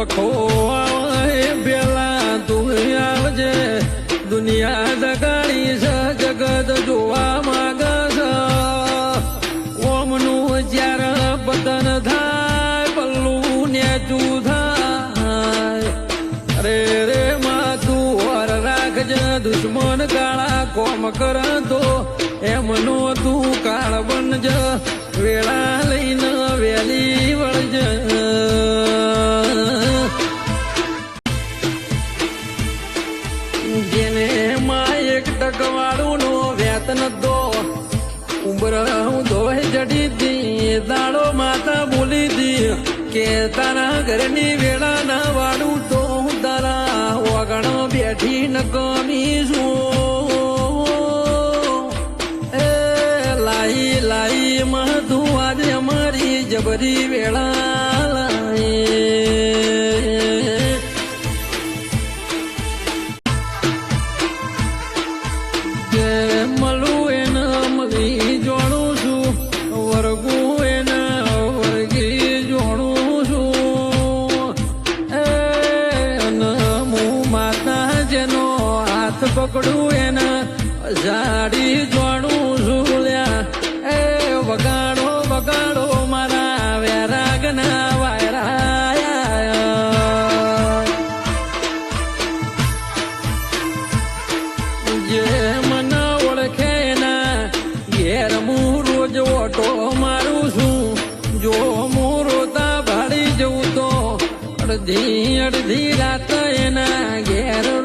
વખો પેલા તું આવજે. દુનિયા દગાડી છે, જગત જોવા માંગ છે. ઓમનું જ્યારે પતન થાય પલ્લું ને થાય. અરે રે માં તું રાખજે, દુશ્મન કાળા કોમ કર તો એમનો તું કાળ બનજ. વેળા જેને માં એક ટકવાળું નો વેતન દો. ઉંબર હું ધોઈ જડી દી દાડો માતા બોલી દી. કે તારા ઘરની વેળા ના વાળું તો હું તારા વગણ બેઠી ન ગમી છું. એ લાઈ લાઈ મધુ આજે અમારી જબરી વેળા જે મળું એને જોડું છું. વર્ગું એને જોડું છું. એન હું માતા જેનો હાથ પકડું એને ઝાડી જોણું છું લ્યા. એ વગાડો વગાડો મારા વેરાગના વાયરા. જે અડધી અડધી રાત એના ઘેર રોમ